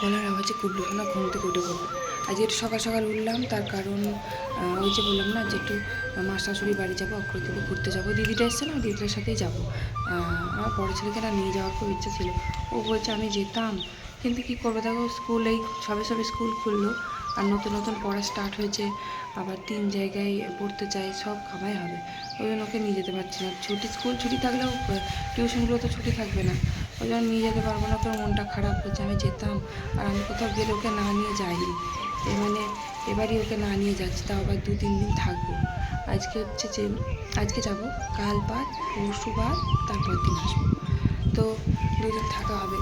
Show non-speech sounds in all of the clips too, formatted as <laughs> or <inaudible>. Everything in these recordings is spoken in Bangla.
গলার আওয়াজে কুবলু না, ঘুম থেকে উঠে পড়ব আজকে একটু সকাল সকাল উঠলাম, তার কারণ ওই যে বললাম না যে একটু মা শাশুড়ি বাড়ি যাব অগ্রদীপে ঘুরতে যাব। দিদিটা এসছে না, দিদিটার সাথেই যাব। আমার বড় ছেলেকে না নিয়ে যাওয়ার খুব ইচ্ছা ছিল। ও বলছে, আমি যেতাম। কিন্তু কী করব? দেখো স্কুল এই সবে সবে স্কুল খুললো। আর নতুন নতুন পড়া স্টার্ট হয়েছে। আবার তিন জায়গায় পড়তে চাই, সব কামাই হবে। ওই জন্য ওকে নিয়ে যেতে পারছি না। ছুটি স্কুল ছুটি থাকলেও টিউশনগুলো তো ছুটি থাকবে না। ওই জন্য নিয়ে যেতে পারব না, তোর মনটা খারাপ হচ্ছে, আমি যেতাম আর আমি কোথাও গেলে ওকে না নিয়ে যাইনি। এ মানে এবারই ওকে না নিয়ে যাচ্ছি, তাও আবার দু তিন দিন থাকব। আজকে হচ্ছে যে, আজকে যাব, কাল বাদ, পরশু বাদ, তারপর দিন আসব। তো দুদিন থাকা হবে।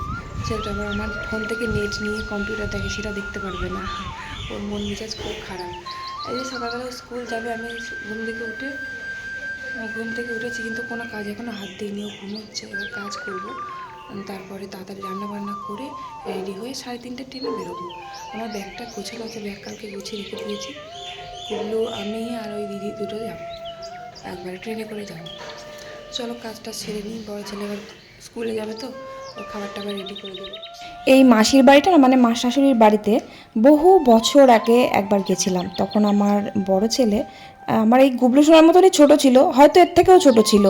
সেটা আবার আমার ফোন থেকে নেট নিয়ে কম্পিউটার দেখে সেটা দেখতে পারবে না। ওর মন মেজাজ খুব খারাপ। এই যে সকালবেলা স্কুল যাবে, আমি ঘুম থেকে উঠে, ঘুম থেকে উঠেছি, কিন্তু কোনো কাজ এখনও হাত দিইনি, ও ঘুমোচ্ছে, এবার কাজ করব। তারপরে তাড়াতাড়ি রান্না বান্না করে রেডি হয়ে সাড়ে তিনটে ট্রেনে বেরোবো। আমার ব্যাগটা গোছানো আছে, ব্যাগ কালকে গুছিয়ে রেখে দিয়েছি। কুবলু আমি আর ওই দিদি দুটো যাব। একবারে ট্রেনে করে যাব। চলো কাজটা সেরে নিই, বড় ছেলে স্কুলে যাবে তো, ওর খাবার টাবার রেডি করে দেবো। এই মাসির বাড়িটা মানে মা শাশুড়ির বাড়িতে বহু বছর আগে একবার গেছিলাম। তখন আমার বড় ছেলে, আমার এই গুবলু সোনার মতনই ছোট ছিল, হয়তো এর থেকেও ছোট ছিল।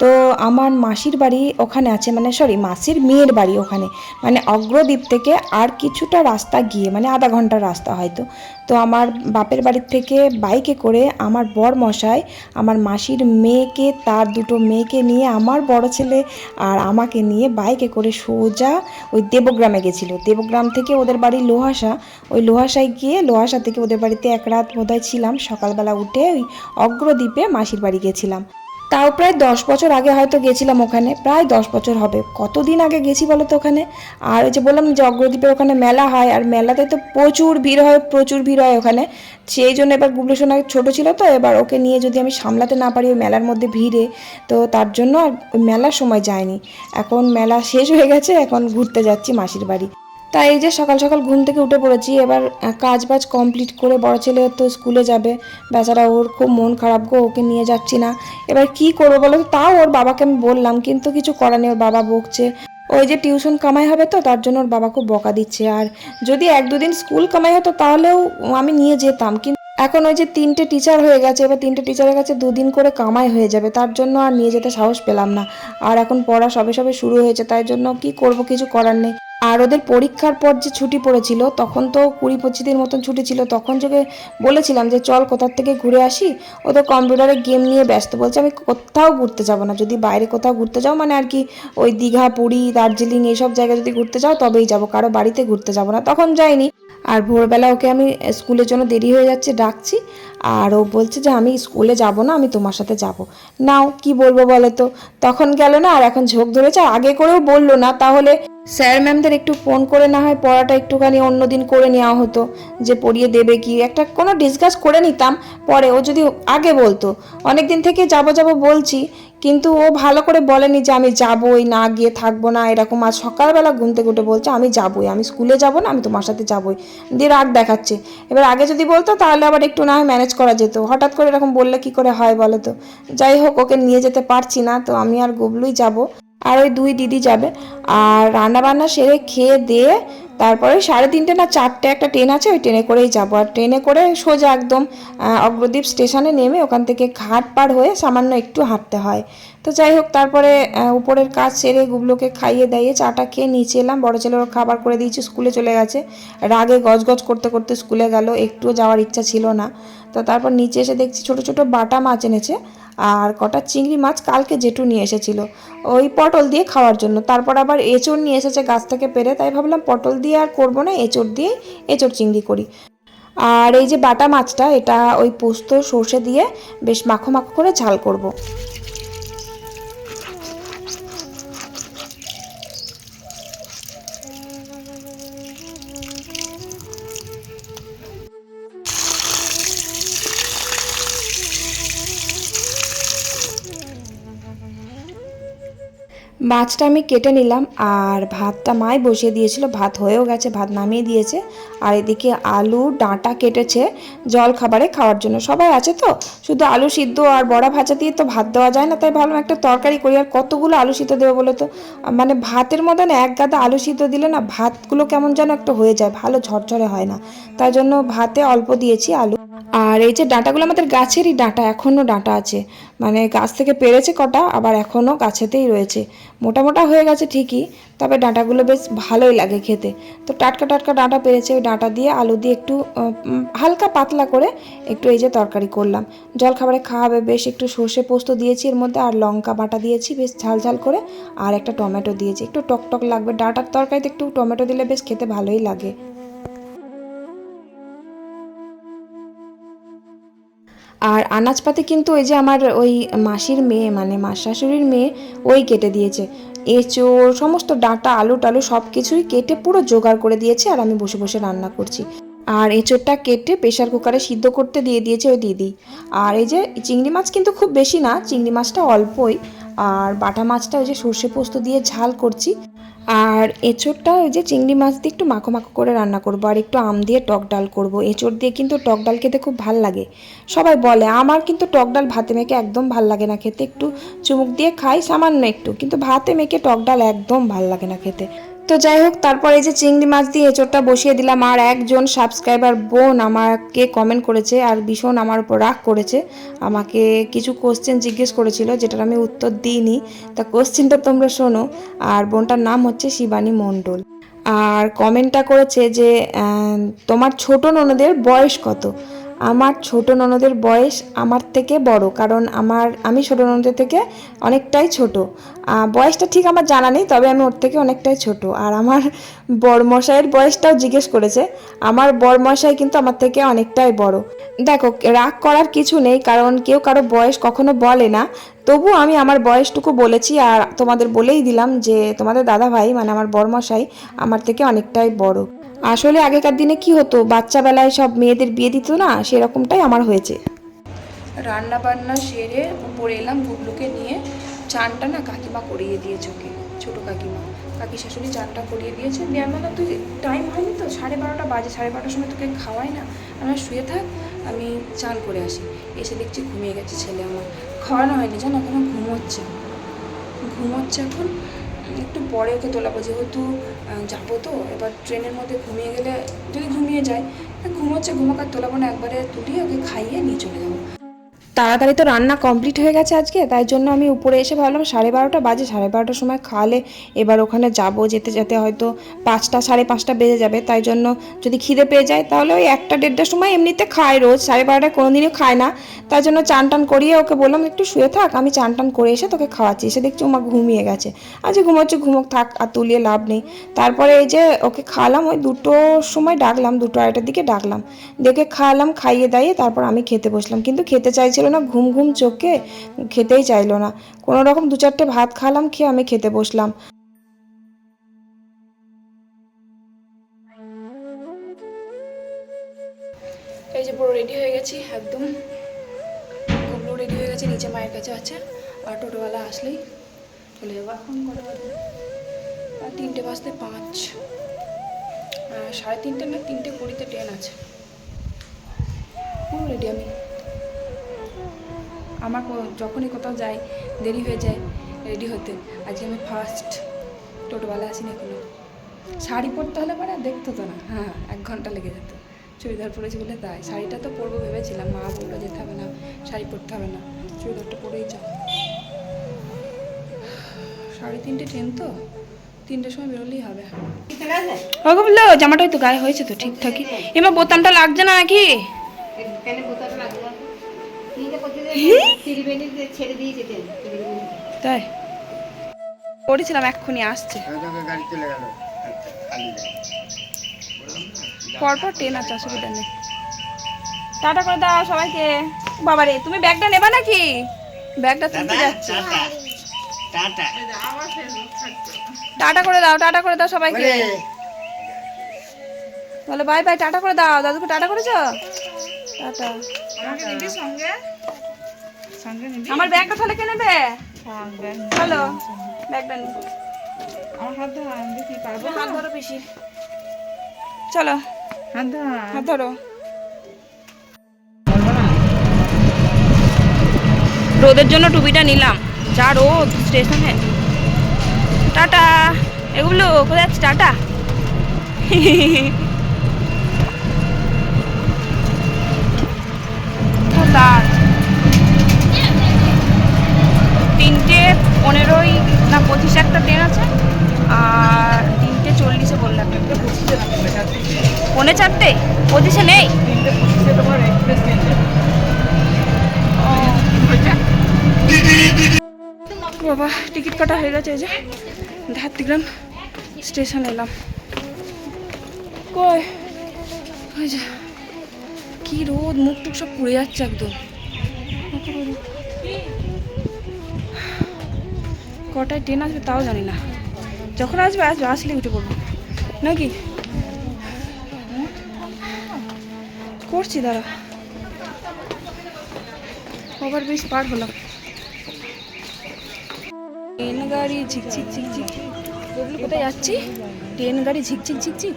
তো আমার মাসির বাড়ি ওখানে আছে মানে সরি মাসির মেয়ের বাড়ি ওখানে। মানে অগ্রদ্বীপ থেকে আর কিছুটা রাস্তা গিয়ে মানে আধা ঘণ্টার রাস্তা হয়তো। তো আমার বাপের বাড়ির থেকে বাইকে করে আমার বর মশাই আমার মাসির মেয়েকে, তার দুটো মেয়েকে নিয়ে, আমার বড় ছেলে আর আমাকে নিয়ে বাইকে করে সোজা ওই দেবগ্রামে গেছিল। দেবগ্রাম থেকে ওদের বাড়ি লোহাসা। ওই লোহাসায় গিয়ে, লোহাসা থেকে ওদের বাড়িতে এক রাত বোধহয় ছিলাম। সকালবেলা উঠে ওই অগ্রদ্বীপে মাসির বাড়ি গেছিলাম। তাও প্রায় দশ বছর আগে হয়তো গেছিলাম ওখানে, প্রায় দশ বছর হবে। কতদিন আগে গেছি বলো তো ওখানে? আর ওই যে বললাম যে অগ্রদ্বীপের ওখানে মেলা হয়, আর মেলাতে তো প্রচুর ভিড় হয়, প্রচুর ভিড় হয় ওখানে। সেই জন্য এবার গুবলু সোনা ছোটো ছিল তো, এবার ওকে নিয়ে যদি আমি সামলাতে না পারি ওই মেলার মধ্যে ভিড়ে, তো তার জন্য আর ওই মেলার সময় যায়নি এখন মেলা শেষ হয়ে গেছে, এখন ঘুরতে যাচ্ছি মাসির বাড়ি। তাই এই যে সকাল সকাল ঘুম থেকে উঠে পড়েছি, এবার কাজ বাজ কমপ্লিট করে বড় ছেলে তো স্কুলে যাবে। বেচারা ওর খুব মন খারাপ গো, ওকে নিয়ে যাচ্ছি না। এবার কি করব বলো তো? তাও ওর বাবাকে আমি বললাম, কিন্তু কিছু করার নেই, ওর বাবা বকছে। ওই যে টিউশন কামাই হবে তো, তার জন্য ওর বাবা খুব বকা দিচ্ছে। আর যদি এক দুদিন স্কুল কামাই হতো, তাহলেও আমি নিয়ে যেতাম। কিন্তু এখন ওই যে তিনটে টিচার হয়ে গেছে, এবার তিনটে টিচারের কাছে দুদিন করে কামাই হয়ে যাবে। তার জন্য আর নিয়ে যেতে সাহস পেলাম না। আর এখন পড়া সবে সবে শুরু হয়েছে, তাই জন্য কি করব, কিছু করার নেই। আর ওদের পরীক্ষার পর যে ছুটি পড়েছিল, তখন তো কুড়ি পঁচিশ দিন মতন ছুটি ছিল, তখন যোগে বলেছিলাম যে চল কোথার থেকে ঘুরে আসি, ও তো কম্পিউটারে গেম নিয়ে ব্যস্ত, বলছে আমি কোথাও ঘুরতে যাব না, যদি বাইরে কোথাও ঘুরতে যাও মানে আর কি ওই দীঘা, পুরী, দার্জিলিং এইসব জায়গায় যদি ঘুরতে যাও তবেই যাব, কারও বাড়িতে ঘুরতে যাব না, তখন যাইনি। আর ভোরবেলা ওকে আমি স্কুলের জন্য দেরি হয়ে যাচ্ছে, ডাকছি। আর ও বলছে যে, আমি স্কুলে যাব না, আমি তোমার সাথে যাব। নাও, কি বলব বলো তো? তখন গেল না, আর এখন ঝোঁক ধরেছে। আগে করেও বলল না, তাহলে স্যার ম্যামদের একটু ফোন করে না হয় পড়াটা একটুখানি অন্য দিন করে নেওয়া হতো, যে পড়িয়ে দেবে কি? একটা কোনো ডিসকাস করে নিতাম, পরে ও যদি আগে বলতো। অনেক দিন থেকে যাব যাব বলছি কিন্তু ও ভালো করে বলেনি যে আমি যাবই, না গিয়ে থাকব না, এরকম। আজ সকালবেলা ঘুম থেকে উঠে বলছে, আমি যাবই, আমি স্কুলে যাব না, আমি তোমার সাথে যাবই। দিয়ে রাগ দেখাচ্ছে। এবার আগে যদি বলতো, তাহলে আবার একটু না হয় ম্যানেজ করা যেত। হঠাৎ করে এরকম বললে কি করে হয় বলো তো? যাই হোক, ওকে নিয়ে যেতে পারছি না, তো আমি আর গুবলুই যাব। আর ওই দুই দিদি যাবে। আর রান্না বান্না সেরে খেয়ে দিয়ে তারপরে সাড়ে তিনটে না চারটে একটা ট্রেন আছে, ওই ট্রেনে করেই যাব। আর ট্রেনে করে সোজা একদম অগ্রদ্বীপ স্টেশনে নেমে ওখান থেকে ঘাট পার হয়ে সামান্য একটু হাঁটতে হয়। তো যাই হোক, তারপরে উপরের কাজ সেরে গুবলোকে খাইয়ে দাইয়ে চাটা খেয়ে নিচে এলাম। বড়ো ছেলের খাবার করে দিয়েছি, স্কুলে চলে গেছে। রাগে গজগজ করতে করতে স্কুলে গেল, একটুও যাওয়ার ইচ্ছা ছিল না। তো তারপর নিচে এসে দেখছি ছোট ছোট বাটা মাছ এনেছে আর কটা চিংড়ি মাছ কালকে জেঠু নিয়ে এসেছিল। ওই পটল দিয়ে খাওয়ার জন্য। তারপর আবার এঁচড় নিয়ে এসেছে গাছ থেকে পেরে, তাই ভাবলাম পটল দিয়ে আর করব না, এঁচড় দিয়ে এঁচড় চিংড়ি করি আর এই যে বাটা মাছটা, এটা ওই পোস্ত সর্ষে দিয়ে বেশ মাখো মাখো করে ঝাল করব। মাছটা আমি কেটে নিলাম আর ভাতটা মাই বসিয়ে দিয়েছিল, ভাত হয়েও গেছে, ভাত নামিয়ে দিয়েছে। আর এদিকে আলু, ডাঁটা কেটেছে জল খাবারে খাওয়ার জন্য। সবাই আছে তো? শুধু আলু সিদ্ধ আর বড়া ভাজা দিয়ে তো ভাত দেওয়া যায় না, তাই ভাবলাম একটা তরকারি করি। আর কতগুলো আলু সিদ্ধ দেবো বলো তো? মানে ভাতের মতন এক গাদা আলু সিদ্ধ দিলে না ভাতগুলো কেমন যেন একটা হয়ে যায়, ভালো ঝরঝরে হয় না। তাই জন্য ভাতে অল্প দিয়েছি আলু। আর এই যে ডাঁটাগুলো আমাদের গাছেরই ডাঁটা, এখনও ডাঁটা আছে। মানে গাছ থেকে পেরেছে কটা, আবার এখনও গাছেতেই রয়েছে। মোটা মোটা হয়ে গেছে ঠিকই, তবে ডাঁটাগুলো বেশ ভালোই লাগে খেতে। তো টাটকা টাটকা ডাঁটা পেরেছে, ওই ডাঁটা দিয়ে আলু দিয়ে একটু হালকা পাতলা করে একটু এই যে তরকারি করলাম। জল খাবারে খাওয়াবে বেশ একটু সর্ষে পোস্ত দিয়েছি এর মধ্যে আর লঙ্কা বাটা দিয়েছি, বেশ ঝাল ঝাল করে, আর একটা টমেটো দিয়েছি। একটু টক টক লাগবে, ডাঁটার তরকারিতে একটু টমেটো দিলে বেশ খেতে ভালোই লাগে। আর আনাজপাতি কিন্তু ওই যে আমার ওই মাসির মেয়ে মানে মাস শাশুড়ির মেয়ে, ওই কেটে দিয়েছে। এঁচোড়, সমস্ত ডাঁটা, আলু টালু সব কিছুই কেটে পুরো জোগাড় করে দিয়েছে আর আমি বসে বসে রান্না করছি। আর এঁচোড়টা কেটে প্রেশার কুকারে সিদ্ধ করতে দিয়ে দিয়েছে ওই দিদি। আর এই যে চিংড়ি মাছ কিন্তু খুব বেশি না, চিংড়ি মাছটা অল্পই। আর বাটা মাছটা ওই যে সর্ষে পোস্ত দিয়ে ঝাল করছি। আর এঁচোড়টা ওই যে চিংড়ি মাছ দিয়ে একটু মাখো মাখো করে রান্না করব, আর একটু আম দিয়ে টক ডাল করব। এঁচোড় দিয়ে কিন্তু টক ডাল খেতে খুব ভালো লাগে। সবাই বলে, আমার কিন্তু টক ডাল ভাতে মেখে একদম ভালো লাগে না খেতে। একটু চুমুক দিয়ে খাই সামান্য একটু, কিন্তু ভাতে মেখে টক ডাল একদম ভালো লাগে না খেতে। তো যাই হোক, তারপর এই যে চিংড়ি মাছ দিয়ে এঁচোড়টা বসিয়ে দিলাম আর একজন সাবস্ক্রাইবার বোন আমাকে কমেন্ট করেছে আর ভীষণ আমার উপর রাগ করেছে। আমাকে কিছু কোশ্চেন জিজ্ঞেস করেছিল, যেটার আমি উত্তর দিইনি। তা কোশ্চেনটা তোমরা শোনো। আর বোনটার নাম হচ্ছে শিবানী মণ্ডল। আর কমেন্টটা করেছে যে তোমার ছোট ননদের বয়স কত? আমার ছোট ননদের বয়স আমার থেকে বড়, কারণ আমার, আমি ছোট ননদের থেকে অনেকটাই ছোট। বয়সটা ঠিক আমার জানা নেই, তবে আমি ওর থেকে অনেকটাই ছোট। আর আমার বড়মশাইয়ের বয়সটাও জিজ্ঞেস করেছে, আমার বড়মশাই কিন্তু আমার থেকে অনেকটাই বড়। দেখো, রাগ করার কিছু নেই, কারণ কেউ কারও বয়স কখনো বলে না। তবু আমি আমার বয়সটুকু বলেছি, আর তোমাদের বলেই দিলাম যে তোমাদের দাদা ভাই মানে আমার বড়মশাই আমার থেকে অনেকটাই বড়। আসলে আগেকার দিনে কি হতো? বাচ্চাবেলায় সব মেয়েদের বিয়ে দিত না? সেরকমটাই আমার হয়েছে। রান্না বান্না সেরে উপরে এলাম গুবলুকে নিয়ে চানটা না কাকিমা করিয়ে দিয়েছে ওকে, ছোটো কাকিমা। কাকি শাশুড়ি চানটা করিয়ে দিয়েছে। দিয়ে আমি তুই টাইম হয়নি তো? সাড়ে বারোটা বাজে, সাড়ে বারোটার সময় তোকে খাওয়াই না? আমার শুয়ে থাক, আমি চান করে আসি। এসে দেখছি ঘুমিয়ে গেছে ছেলে আমার। খাওয়ানো হয়নি, জানো? এখন ঘুমোচ্ছে। ঘুমোচ্ছে এখন। একটু পরে ওকে তোলাবো, যেহেতু যাব তো, এবার ট্রেনের মধ্যে ঘুমিয়ে গেলে যদি ঘুমিয়ে যায় ঘুমোচ্ছে ঘুমোকার তোলাবো না, একবারে তুলিয়ে ওকে খাইয়ে নিয়ে চলে যাব। তাড়াতাড়ি তো রান্না কমপ্লিট হয়ে গেছে আজকে, তাই জন্য আমি উপরে এসে ভাবলাম সাড়ে বারোটা বাজে, সাড়ে বারোটার সময় খাওয়ালে এবার ওখানে যাব যেতে যেতে হয়তো পাঁচটা, সাড়ে পাঁচটা বেজে যাবে, তাই জন্য যদি খিদে পেয়ে যায় তাহলে ওই একটা দেড়টার সময় এমনিতে খায় রোজ, সাড়ে বারোটায় কোনো দিনও খায় না, তাই জন্য চান টান করিয়ে ওকে বললাম, একটু শুয়ে থাক, আমি চান টান করে এসে তোকে খাওয়াচ্ছি। এসে দেখছি ওমা ঘুমিয়ে গেছে। আচ্ছা ঘুমোচ্ছে, ঘুমোক, থাক, আর তুলিয়ে লাভ নেই। তারপরে এই যে ওকে খাওয়ালাম ওই দুটোর সময় ডাকলাম, দুটো আড়াইটার দিকে ডাকলাম। দেখে খাওয়ালাম খাইয়ে দাইয়ে তারপর আমি খেতে বসলাম। কিন্তু খেতে চাইছিল না ঘুম ঘুম চোখে খেতেই চাইলো না। কোনো রকম দু চারটে ভাত খালাম, খেয়ে আমি খেতে বসলাম। এই যে পুরো রেডি হয়ে গেছি, একদম। গুবলু রেডি হয়ে গেছে, নিচে মায়ের কাছে আছে। আর টোটোওয়ালা আসলেই চলে যাব। এখন আর তিনটে বাজতে পাঁচ। সাড়ে তিনটে না, তিনটে কুড়িতে ট্রেন আছে। পুরো রেডি আমি। আমার যখনই কোথাও যাই দেরি হয়ে যায় রেডি হতে। আজকে আমি ফার্স্ট টোটোওয়ালা আসি না এখনও। শাড়ি পরতে হলে পরে দেখতো তো না। হ্যাঁ এক ঘণ্টা লেগে যেত। চুড়িদার পরেছি বলে তাই। শাড়িটা তো পরবো ভেবেছিলাম। মা বলল যেতে হবে না শাড়ি পরতে হবে না। চুড়িদারটা পরেই যাও। সাড়ে তিনটে ট্রেন তো। তিনটের সময় বেরোলেই হবে। ওকে বলল জামাটাই তো গায়ে হয়েছে তো ঠিকঠাকই। এবার বোতামটা লাগছে না নাকি? তাই? পড়েছিলাম এক্ষুনি আসছে। গাড়ি চলে পরপর ট্রেন আছে অসুবিধা নেই। টাটা করে দাও সবাইকে। বাবারে তুমি ব্যাগটা নেবা নাকি? ব্যাগটা তুলতে যাচ্ছি। Tata tata. করে দাও টাটা করে দাও সবাইকে। বলে বাই বাই টাটা করে দাও। দাদুকে টাটা করেছ? টাটা। আমার ব্যাগটা তাহলে কে নেবে? চলো ব্যাগটা নিই হাত ধরো পিসি চলো হাত ধরো। রোদের জন্য টুপিটা নিলাম। যা রোদ স্টেশনে। টাটা। এগুলো কোথায় যাচ্ছে টাটা? <laughs> কোথায়? তিনটে পনেরোই না পঁচিশে একটা ট্রেন আছে আর তিনটে চল্লিশে বললাম পৌনে চারটে। পঁচিশে নেই। বাবা টিকিট কাটা হয়ে গেছে এই যে ধাত্রিগ্রাম স্টেশন এলাম। কই? ওই যে কি রোদ, মুখ টুক সব পুড়ে যাচ্ছে একদম। কটায় ট্রেন আসবে তাও জানি না। যখন আসবে আসবে আসলে উঠে পড়ব। নাকি? করছি, দাঁড়া। ওভার ব্রিজ পার হলাম। ট্রেন গাড়ি ঝিকঝিক ঝিকঝিক কোথায় যাচ্ছি? ট্রেন গাড়ি ঝিকঝিক ঝিকঝিক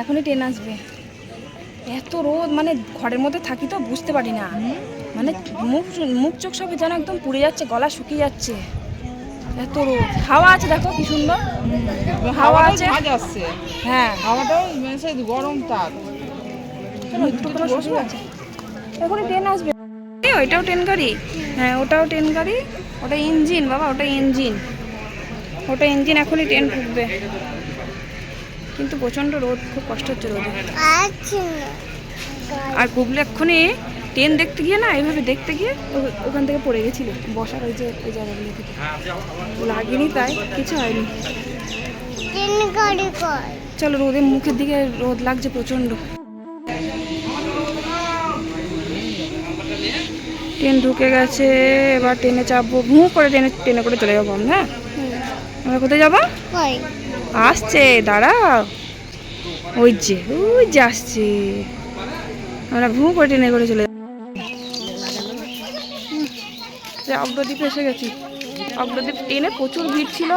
এখনই ট্রেন আসবে। এত রোদ মানে ঘরের মধ্যে থাকি তো বুঝতে পারি না। মানে মুখ মুখ চোখ সব যেন একদম পুড়ে যাচ্ছে গলা শুকিয়ে যাচ্ছে। এত রোদ। হাওয়া আছে দেখো কি সুন্দর। হাওয়া আছে। হ্যাঁ। হাওয়াটাও মানে গরম তার। এখনই ট্রেন আসবে। ওইটাও ট্রেন গাড়ি? হ্যাঁ ওটাও ট্রেন গাড়ি। ওটা ইঞ্জিন বাবা ওটা ইঞ্জিন ওটা ইঞ্জিন এখনই ট্রেন ঢুকবে। কিন্তু প্রচণ্ড রোদ খুব কষ্ট হচ্ছে রোদে। আর গুগলে এক্ষুনি ট্রেন দেখতে গিয়ে না এইভাবে দেখতে গিয়ে ওখান থেকে পড়ে গেছিল। বসার ওই যে ওই জায়গাগুলো থেকে। লাগেনি তাই কিছু হয়নি। চলো রোদের মুখের দিকে রোদ লাগছে প্রচণ্ড। ট্রেন ঢুকে গেছে এবার ট্রেনে চাপবো। ভুঁ করে ট্রেনে ট্রেনে করে চলে যাব আমরা। আমরা কোথায় যাব? আসছে দাঁড়াও ওই যে ওই যে আসছে। আমরা ভুঁ করে ট্রেনে করে চলে অগ্রদ্বীপে এসে গেছি। অগ্রদ্বীপ ট্রেনে প্রচুর ভিড় ছিল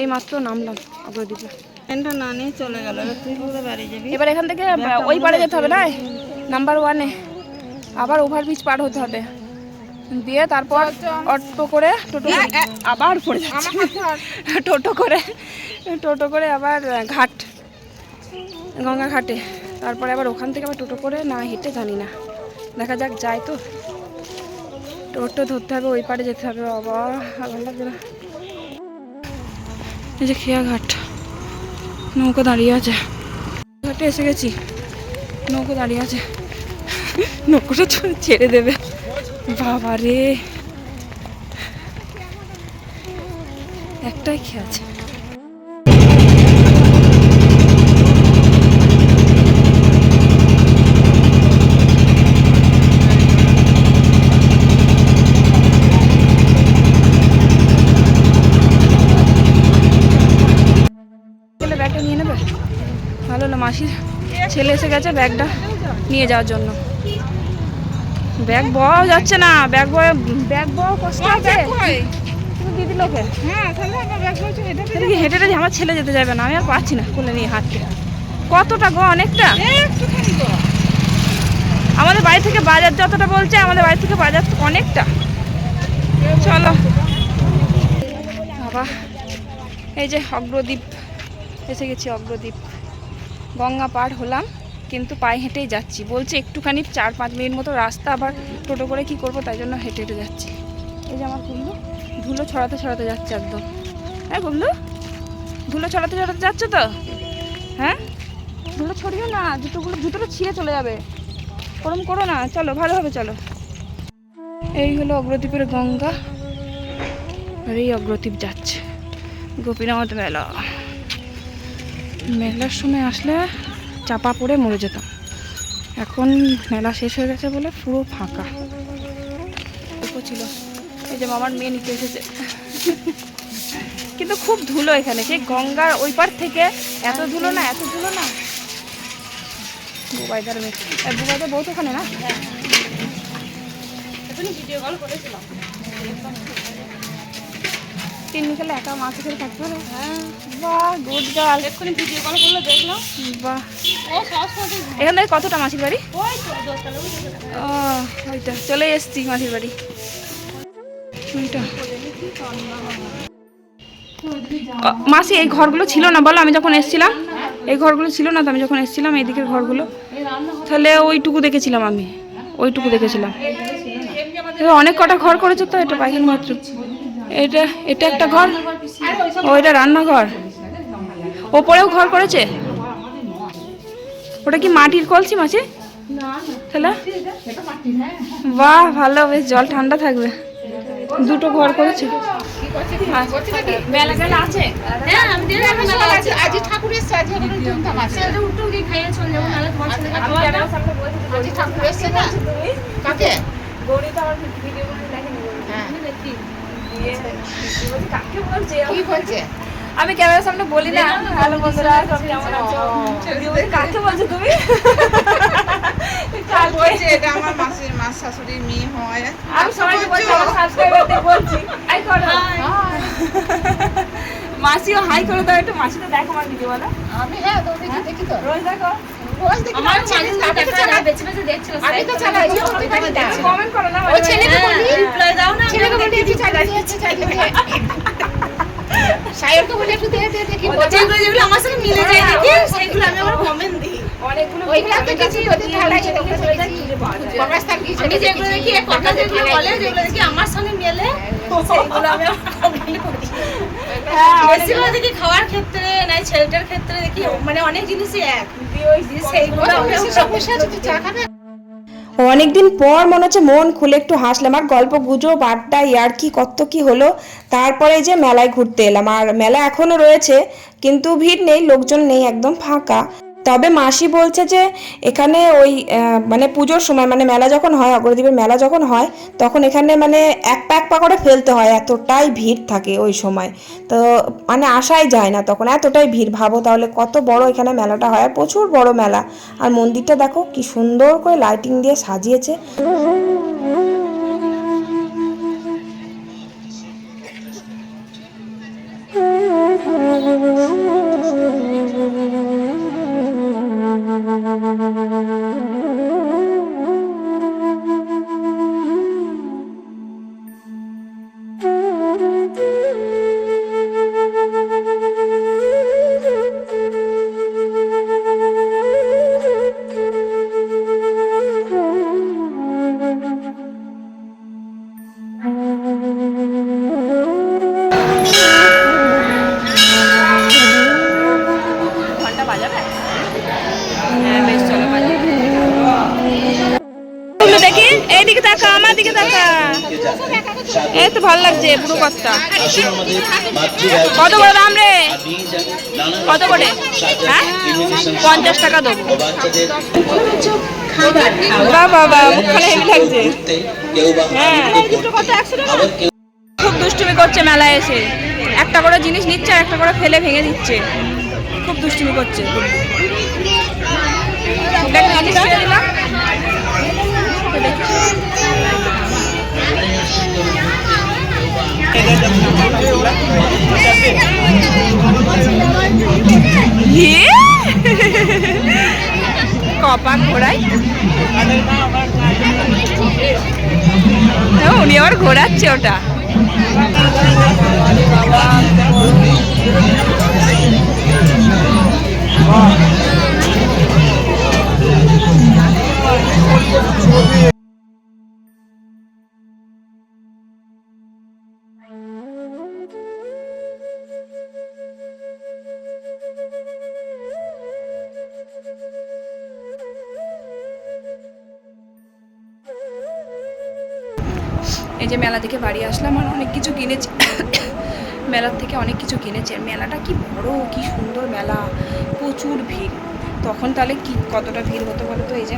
এই মাত্র নামলাম অগ্রদ্বীপে। ট্রেনটা না নিয়ে চলে গেল বাড়ি যাবি? এবার এখান থেকে ওই পারে যেতে হবে না? নাম্বার ওয়ানে আবার ওভারব্রিজ পার হতে হবে। দিয়ে তারপর অটো করে টোটো আবার পড়ে যাচ্ছে। টোটো করে টোটো করে আবার ঘাট গঙ্গা ঘাটে। তারপরে আবার ওখান থেকে আবার টোটো করে না হেঁটে জানি না। দেখা যাক যায় তো। টোটো ধরতে হবে ওই পারে যেতে হবে। বাবা ভালো লাগবে না। এই যে খেয়া ঘাট নৌকো দাঁড়িয়ে আছে। ঘাটে এসে গেছি। নৌকো দাঁড়িয়ে আছে। নৌকোটা ছেড়ে দেবে। বাবা রে একটাই খেয়ে আছে। ব্যাগটা নিয়ে নেবে? ভালো হলো মাসির। ছেলে এসে গেছে ব্যাগটা নিয়ে যাওয়ার জন্য। ব্যাগ বওয়াও যাচ্ছে না ব্যাগ বয় ব্যাগ বওয়া কষ্ট আছে। তুমি দিদি লোকে হ্যাঁ তাহলে আমার ব্যাগ হয়েছে এটা হেঁটে হেঁটে আমার ছেলে যেতে যাবে না? আমি আর পারছি না কোলে নিয়ে হাঁটতে। কতটা গো অনেকটা? একটুখানি গো। আমাদের বাড়ি থেকে বাজার যতটা বলছে আমাদের বাড়ি থেকে বাজার অনেকটা। চলো। বাবা এই যে অগ্রদ্বীপ এসে গেছি অগ্রদ্বীপ। গঙ্গা পার হলাম। কিন্তু পায়ে হেঁটেই যাচ্ছি। বলছে, একটুখানি চার পাঁচ মিনিট মতো রাস্তা, আবার টোটো করে কি করব? তাই জন্য হেঁটে হেঁটে যাচ্ছি। এই যে আমার কুমড়ো ধুলো ছড়াতে ছড়াতে যাচ্ছে একদম। হ্যাঁ কুমড়ো ধুলো ছড়াতে ছড়াতে যাচ্ছে তো? হ্যাঁ? ধুলো ছড়িও না, জুতোগুলো, জুতোটা ছিঁড়ে চলে যাবে। ওরম করো না, চলো, ভালো হবে, চলো। এই হলো অগ্রদ্বীপের গঙ্গা, আর এই অগ্রদ্বীপ যাচ্ছে। গোপীনাথ মেলা। মেলার সময় আসলে চাপা পড়ে মরে যেতাম। এখন মেলা শেষ হয়ে গেছে বলে পুরো ফাঁকা। ছিল এই যে মামার মেয়ে নিতে এসেছে। কিন্তু খুব ধুলো এখানে সেই গঙ্গার ওই পার থেকে এত ধুলো না এত ধুলো না। বুবাইদার মেয়ে। বুবাইদার বউ তো ওখানে না? ভিডিও কল করেছিলাম। তিন বিকেলে একা মাছ ধরে থাকতে পারে বাহ গুড গার্ল। এক্ষুনি ভিডিও কল করলে দেখলাম বাহ। এখান থেকে কতটা মাসির বাড়ি? ও ওইটা। চলে এসছি মাসির বাড়ি। ওইটা। মাসি এই ঘরগুলো ছিল না? বলো আমি যখন এসেছিলাম এই ঘরগুলো ছিল না তো? আমি যখন এসেছিলাম এই দিকের ঘরগুলো। তাহলে ওইটুকু দেখেছিলাম আমি। ওইটুকু দেখেছিলাম। অনেক কটা ঘর করেছে তো? এটা পাইখানা মাত্র এটা এটা একটা ঘর? ও এটা রান্নাঘর? ওপরেও ঘর করেছে? ওটা কি মাটির কলসি মাছি তাহলে বাহ ভালো বেশ জল ঠান্ডা থাকবে। দুটো ঘর করেছে। মেলা হ্যাঁ। কি বলছে? আমি ক্যামেরার সামনে বলি না। হ্যালো বন্ধুরা সব কেমন আছো? কাকে বলছো তুমি? বলছে? এটা আমার মাসির মাস শাশুড়ির মেয়ে হয়। আমি সবাইকে বলছি? আমার সাবস্ক্রাইবারদের বলছি হাই করো। মাসিও হাই করে দাও একটু মাসি তো দেখো আমার ভিডিও বলো। আমি হ্যাঁ তো দেখি তো। রোজ দেখি। আমার আমার সাথে মিলে যায় দেখি সেগুলো আমি আবার কমেন্ট দিই। আমার সঙ্গে মেলে বেশিরভাগ দেখি খাওয়ার ক্ষেত্রে নাই ছেলেটার ক্ষেত্রে দেখি মানে অনেক জিনিসই এক। অনেকদিন পর মনে হচ্ছে মন খুলে একটু হাসলাম আর গল্প গুজব আড্ডা ইয়ার কি কত কি হলো। তারপরে যে মেলায় ঘুরতে এলাম আর মেলা এখনও রয়েছে কিন্তু ভিড় নেই লোকজন নেই একদম ফাঁকা। তবে মাসি বলছে যে এখানে ওই মানে পুজোর সময় মানে মেলা যখন হয়, অগ্রদ্বীপের মেলা যখন হয়, তখন এখানে মানে এক পা এক পা করে ফেলতে হয়, এতটাই ভিড় থাকে ওই সময়। তো মানে আসাই যায় না তখন, এতটাই ভিড়। ভাবো তাহলে কত বড় এখানে মেলাটা হয় প্রচুর বড় মেলা। আর মন্দিরটা দেখো, কি সুন্দর করে লাইটিং দিয়ে সাজিয়েছে। <laughs> কর্তা কত করে দাম রে? কত করে? হ্যাঁ? পঞ্চাশ টাকা দেবো। বাহ বাবা মুখখানে হেভি লাগছে। হ্যাঁ। খুব দুষ্টুমি করছে মেলায় এসে। একটা করে জিনিস নিচ্ছে আর একটা করে ফেলে ভেঙে দিচ্ছে। খুব দুষ্টুমি করছে। দিলাম। <laughs> তো ঘোড়ায় উনি আবার ঘোরাচ্ছে ওটা। <laughs> যে মেলা থেকে বাড়ি আসলাম আর অনেক কিছু কিনেছি। মেলার থেকে অনেক কিছু কিনেছি। আর মেলাটা কি বড়, কি সুন্দর মেলা, প্রচুর ভিড়। তখন তাহলে কি, কতটা ভিড় হতো বলো তো এই যে?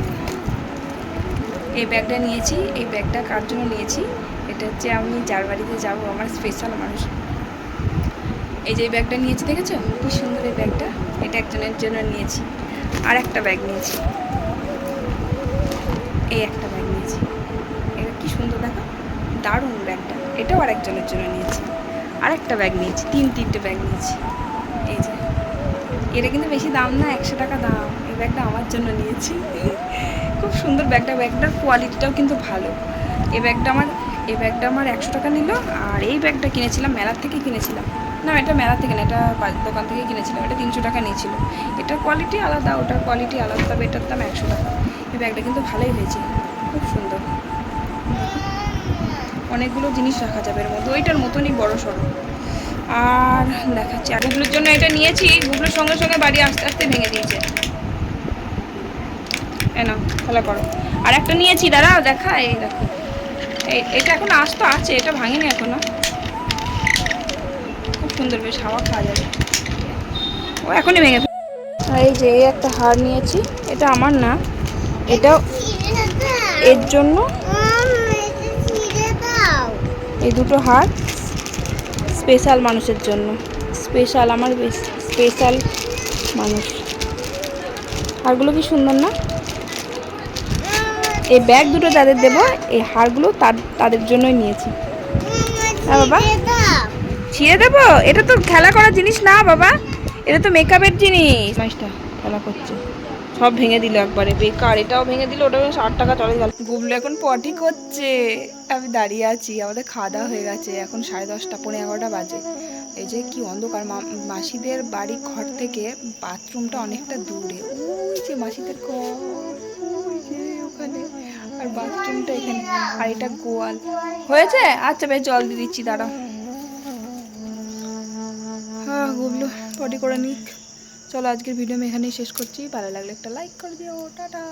এই ব্যাগটা নিয়েছি। এই ব্যাগটা কার জন্য নিয়েছি? এটা হচ্ছে আমি যার বাড়িতে যাব, আমার স্পেশাল মানুষ। এই যে ব্যাগটা নিয়েছি, দেখেছ? কি সুন্দর এই ব্যাগটা। এটা একজনের জন্য নিয়েছি। আর একটা ব্যাগ নিয়েছি। এই একটা ব্যাগ নিয়েছি এটা কি সুন্দর দেখো দারুণ ব্যাগটা। এটাও আরেকজনের জন্য নিয়েছি। আর একটা ব্যাগ নিয়েছি, তিন, তিনটে ব্যাগ নিয়েছি। এই যে, এটা কিন্তু বেশি দাম না, একশো টাকা দাম। এই ব্যাগটা আমার জন্য নিয়েছি। খুব সুন্দর ব্যাগটা, ব্যাগটার কোয়ালিটিটাও কিন্তু ভালো। এই ব্যাগটা আমার এই ব্যাগটা আমার একশো টাকা নিল, আর এই ব্যাগটা কিনেছিলাম, মেলার থেকে কিনেছিলাম। না, এটা মেলা থেকে না, এটা দোকান থেকে কিনেছিলাম। এটা তিনশো টাকা নিয়েছিল। এটার কোয়ালিটি আলাদা, ওটার কোয়ালিটি আলাদা তবে এটার দাম একশো টাকা। এই ব্যাগটা কিন্তু ভালোই হয়েছে। অনেকগুলো জিনিস রাখা যাবে এর মধ্যে। ওইটার মতনই বড় সড়ো আর দেখাচ্ছি, আর গুগলোর জন্য এটা নিয়েছি, গুগলোর সঙ্গে সঙ্গে বাড়ি আস্তে আস্তে ভেঙে দিয়েছে। না খেলা করো। আর একটা নিয়েছি দাঁড়া দেখা, এই দেখো। এটা এখন আস্ত আছে, এটা ভাঙেনি এখনও। খুব সুন্দর, বেশ হাওয়া খাওয়া যাবে। ও, এখনই ভেঙে এই যে, এই একটা হার নিয়েছি, এটা আমার না। এটাও এর জন্য এই দুটো হার স্পেশাল মানুষের জন্য। স্পেশাল আমার স্পেশাল মানুষ। হারগুলো কি সুন্দর না? এই ব্যাগ দুটো যাদের দেবো এই হারগুলো তার, তাদের জন্যই নিয়েছি। বাবা। ছিঁড়ে দেবো? এটা তো খেলা করার জিনিস না বাবা। এটা তো মেকআপের জিনিস। খেলা করছে। সব ভেঙে দিল একবারে, বেকার, এটাও ভেঙে দিল, ওটাও ষাট টাকা চলে গেল। গুবলু এখন পটি করছে। আমি দাঁড়িয়ে আছি, আমাদের খাওয়া দাওয়া হয়ে গেছে, এখন সাড়ে দশটা পনেরো এগারোটা বাজে। এই যে কি অন্ধকার মাসিদের বাড়ি ঘর থেকে বাথরুমটা অনেকটা দূরে। ওই যে মাসিদের ওখানে। আর বাথরুমটা এখানে, আর এটা গোয়াল। হয়েছে? আচ্ছা বেশ, জল দিয়ে দিচ্ছি দাঁড়া হ্যাঁ গুবলু পটি করে নিক। চলো আজকের ভিডিও আমি এখানেই শেষ করছি। ভালো লাগলে একটা লাইক করে দিও। টাটা।